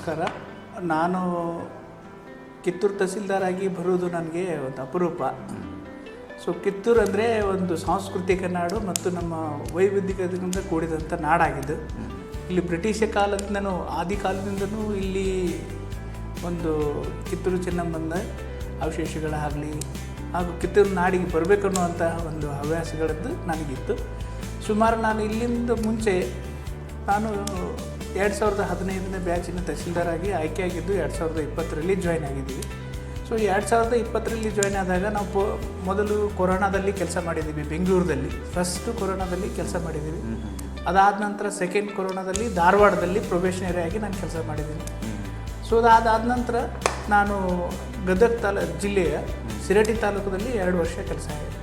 ನಮಸ್ಕಾರ. ನಾನು ಕಿತ್ತೂರು ತಹಸೀಲ್ದಾರ್ ಆಗಿ ಬರುವುದು ನನಗೆ ಒಂದು ಅಪರೂಪ. ಸೊ ಕಿತ್ತೂರು ಅಂದರೆ ಒಂದು ಸಾಂಸ್ಕೃತಿಕ ನಾಡು ಮತ್ತು ನಮ್ಮ ವೈವಿಧ್ಯತೆಗಳಿಂದ ಕೂಡಿದಂಥ ನಾಡಾಗಿದ್ದು. ಇಲ್ಲಿ ಬ್ರಿಟಿಷ ಕಾಲದಿಂದನೂ, ಆದಿ ಕಾಲದಿಂದನೂ ಇಲ್ಲಿ ಒಂದು ಕಿತ್ತೂರು ಚೆನ್ನಮ್ಮನ ಅವಶೇಷಗಳಾಗಲಿ ಹಾಗೂ ಕಿತ್ತೂರು ನಾಡಿಗೆ ಬರಬೇಕು ಅನ್ನುವಂತಹ ಒಂದು ಹವ್ಯಾಸಗಳದ್ದು ನನಗಿತ್ತು. ಸುಮಾರು ನಾನು ಇಲ್ಲಿಂದ ಮುಂಚೆ ನಾನು ಎರಡು ಸಾವಿರದ ಹದಿನೈದನೇ ಬ್ಯಾಚಿನ ತಹಸೀಲ್ದಾರಾಗಿ ಆಯ್ಕೆಯಾಗಿದ್ದು ಎರಡು ಸಾವಿರದ ಇಪ್ಪತ್ತರಲ್ಲಿ ಜಾಯ್ನ್ ಆಗಿದ್ದೀವಿ. ಸೊ ಎರಡು ಸಾವಿರದ ಇಪ್ಪತ್ತರಲ್ಲಿ ಜಾಯ್ನ್ ಆದಾಗ ನಾವು ಪೊ ಮೊದಲು ಕೊರೋನಾದಲ್ಲಿ ಕೆಲಸ ಮಾಡಿದ್ದೀವಿ ಬೆಂಗಳೂರಿನಲ್ಲಿ ಫಸ್ಟು ಕೊರೋನಾದಲ್ಲಿ ಕೆಲಸ ಮಾಡಿದ್ದೀವಿ. ಅದಾದ ನಂತರ ಸೆಕೆಂಡ್ ಕೊರೋನಾದಲ್ಲಿ ಧಾರವಾಡದಲ್ಲಿ ಪ್ರೊಬೇಷನರಿ ಆಗಿ ನಾನು ಕೆಲಸ ಮಾಡಿದ್ದೀನಿ. ಸೊ ಅದಾದ ನಂತರ ನಾನು ಗದಗ ತಾಲ ಜಿಲ್ಲೆಯ ಸಿರಟಿ ತಾಲೂಕದಲ್ಲಿ ಎರಡು ವರ್ಷ ಕೆಲಸ ಆಗಿದೆ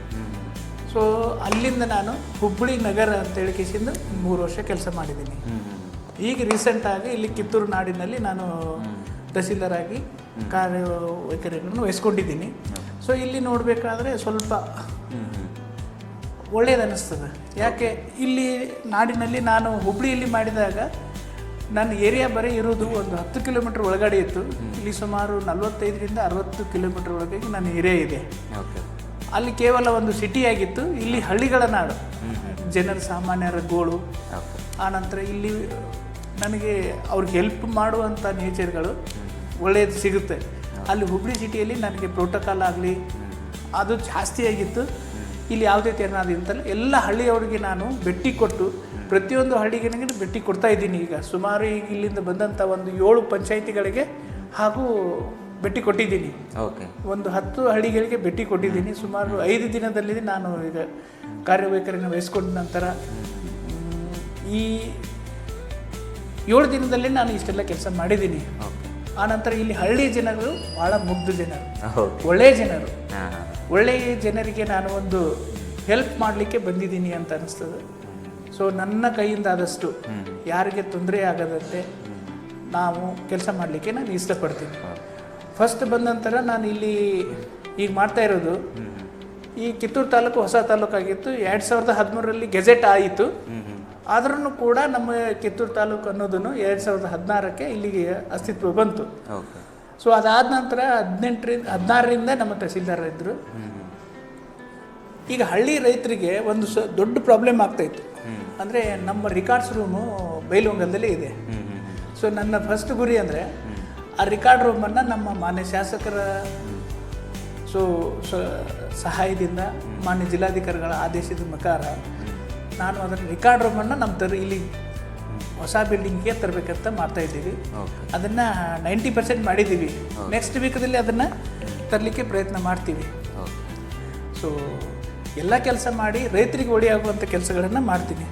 ಸೊ ಅಲ್ಲಿಂದ ನಾನು ಹುಬ್ಬಳ್ಳಿ ನಗರ ಅಂತೇಳಿ ಕೇಸಿಂದ ಮೂರು ವರ್ಷ ಕೆಲಸ ಮಾಡಿದ್ದೀನಿ. ಈಗ ರೀಸೆಂಟಾಗಿ ಇಲ್ಲಿ ಕಿತ್ತೂರು ನಾಡಿನಲ್ಲಿ ನಾನು ತಹಸೀಲ್ದಾರ್ ಆಗಿ ಕಾರ್ಯವೈಖರಿಗಳನ್ನು ವಹಿಸ್ಕೊಂಡಿದ್ದೀನಿ. ಸೊ ಇಲ್ಲಿ ನೋಡಬೇಕಾದ್ರೆ ಸ್ವಲ್ಪ ಒಳ್ಳೇದು ಅನ್ನಿಸ್ತದೆ ಯಾಕೆ? ಇಲ್ಲಿ ನಾಡಿನಲ್ಲಿ ನಾನು ಹುಬ್ಳಿಯಲ್ಲಿ ಮಾಡಿದಾಗ ನನ್ನ ಏರಿಯಾ ಬರೀ ಇರೋದು ಒಂದು ಹತ್ತು ಕಿಲೋಮೀಟ್ರ್ ಒಳಗಡೆ ಇತ್ತು. ಇಲ್ಲಿ ಸುಮಾರು ನಲವತ್ತೈದರಿಂದ ಅರವತ್ತು ಕಿಲೋಮೀಟ್ರ್ ಒಳಗೆ ನನ್ನ ಏರಿಯಾ ಇದೆ. ಓಕೆ. ಅಲ್ಲಿ ಕೇವಲ ಒಂದು ಸಿಟಿ ಆಗಿತ್ತು. ಇಲ್ಲಿ ಹಳ್ಳಿಗಳ ನಾಡು. ಜನರ ಸಾಮಾನ್ಯರ ಗೋಳು. ಆನಂತರ ಇಲ್ಲಿ ನನಗೆ ಅವ್ರಿಗೆ ಹೆಲ್ಪ್ ಮಾಡುವಂಥ ನೇಚರ್ಗಳು ಒಳ್ಳೆಯದು ಸಿಗುತ್ತೆ. ಅಲ್ಲಿ ಹುಬ್ಳಿ ಸಿಟಿಯಲ್ಲಿ ನನಗೆ ಪ್ರೋಟೋಕಾಲ್ ಆಗಲಿ ಅದು ಜಾಸ್ತಿ ಆಗಿತ್ತು. ಇಲ್ಲಿ ಯಾವುದೇ ತೆರನಾದ ಅಂತಲ್ಲ ಎಲ್ಲ ಹಳ್ಳಿಯವರಿಗೆ ನಾನು ಭೇಟಿ ಕೊಟ್ಟು ಪ್ರತಿಯೊಂದು ಹಳ್ಳಿಗೆ ನನಗೆ ಭೇಟಿ ಕೊಡ್ತಾ ಇದ್ದೀನಿ ಈಗ. ಸುಮಾರು ಈಗ ಇಲ್ಲಿಂದ ಬಂದಂಥ ಒಂದು ಏಳು ಪಂಚಾಯಿತಿಗಳಿಗೆ ಹಾಗೂ ಭೇಟಿ ಕೊಟ್ಟಿದ್ದೀನಿ. ಓಕೆ. ಒಂದು ಹತ್ತು ಹಳ್ಳಿಗಳಿಗೆ ಭೇಟಿ ಕೊಟ್ಟಿದ್ದೀನಿ. ಸುಮಾರು ಐದು ದಿನದಲ್ಲಿ ನಾನು ಈಗ ಕಾರ್ಯವೈಖರಿನ ವಹಿಸ್ಕೊಂಡ ನಂತರ ಈ ಏಳು ದಿನದಲ್ಲೇ ನಾನು ಇಷ್ಟೆಲ್ಲ ಕೆಲಸ ಮಾಡಿದ್ದೀನಿ. ಆ ಆನಂತರ ಇಲ್ಲಿ ಹಳ್ಳಿ ಜನರು ಭಾಳ ಮುಗ್ಧ ಜನರು. ಒಳ್ಳೆಯ ಜನರು. ಒಳ್ಳೆಯ ಜನರಿಗೆ ನಾನು ಒಂದು ಹೆಲ್ಪ್ ಮಾಡಲಿಕ್ಕೆ ಬಂದಿದ್ದೀನಿ ಅಂತ ಅನಿಸ್ತದೆ. ಸೊ ನನ್ನ ಕೈಯಿಂದ ಆದಷ್ಟು ಯಾರಿಗೆ ತೊಂದರೆ ಆಗದಂತೆ ನಾವು ಕೆಲಸ ಮಾಡಲಿಕ್ಕೆ ನಾನು ಇಷ್ಟಪಡ್ತೀನಿ. ಫಸ್ಟ್ ಬಂದ ನಂತರ ನಾನು ಇಲ್ಲಿ ಈಗ ಮಾಡ್ತಾ ಇರೋದು ಈ ಕಿತ್ತೂರು ತಾಲೂಕು ಹೊಸ ತಾಲೂಕಾಗಿತ್ತು. ಎರಡು ಸಾವಿರದ ಹದಿಮೂರರಲ್ಲಿ ಗೆಜೆಟ್ ಆಯಿತು. ಆದ್ರೂ ಕೂಡ ನಮ್ಮ ಕಿತ್ತೂರು ತಾಲೂಕು ಅನ್ನೋದನ್ನು ಎರಡು ಸಾವಿರದ ಹದಿನಾರಕ್ಕೆ ಇಲ್ಲಿಗೆ ಅಸ್ತಿತ್ವ ಬಂತು. ಸೊ ಅದಾದ ನಂತರ ಹದಿನೆಂಟರಿಂದ ಹದಿನಾರರಿಂದ ನಮ್ಮ ತಹಸೀಲ್ದಾರ್ ಇದ್ದರು ಈಗ ಹಳ್ಳಿ ರೈತರಿಗೆ ಒಂದು ಸ ದೊಡ್ಡ ಪ್ರಾಬ್ಲಮ್ ಆಗ್ತಾಯಿತ್ತು. ಅಂದರೆ ನಮ್ಮ ರಿಕಾರ್ಡ್ಸ್ ರೂಮು ಬೈಲುಂಗಲದಲ್ಲಿ ಇದೆ. ಸೊ ನನ್ನ ಫಸ್ಟ್ ಗುರಿ ಅಂದರೆ ಆ ರಿಕಾರ್ಡ್ ರೂಮನ್ನು ನಮ್ಮ ಮಾನ್ಯ ಶಾಸಕರ ಸೊ ಸಹಾಯದಿಂದ ಮಾನ್ಯ ಜಿಲ್ಲಾಧಿಕಾರಿಗಳ ಆದೇಶದ ಪ್ರಕಾರ ನಾನು ಅದರ ರಿಕಾರ್ಡ್ ರೂಮನ್ನು ನಮ್ಮ ತರ ಇಲ್ಲಿ ಹೊಸ ಬಿಲ್ಡಿಂಗ್ಗೆ ತರಬೇಕಂತ ಮಾಡ್ತಾ ಇದ್ದೀವಿ. ಅದನ್ನು ನೈಂಟಿ ಪರ್ಸೆಂಟ್ ಮಾಡಿದ್ದೀವಿ. ನೆಕ್ಸ್ಟ್ ವೀಕದಲ್ಲಿ ಅದನ್ನು ತರಲಿಕ್ಕೆ ಪ್ರಯತ್ನ ಮಾಡ್ತೀವಿ. ಸೊ ಎಲ್ಲ ಕೆಲಸ ಮಾಡಿ ರೈತರಿಗೆ ಒಡೆಯಾಗುವಂಥ ಕೆಲಸಗಳನ್ನು ಮಾಡ್ತೀನಿ.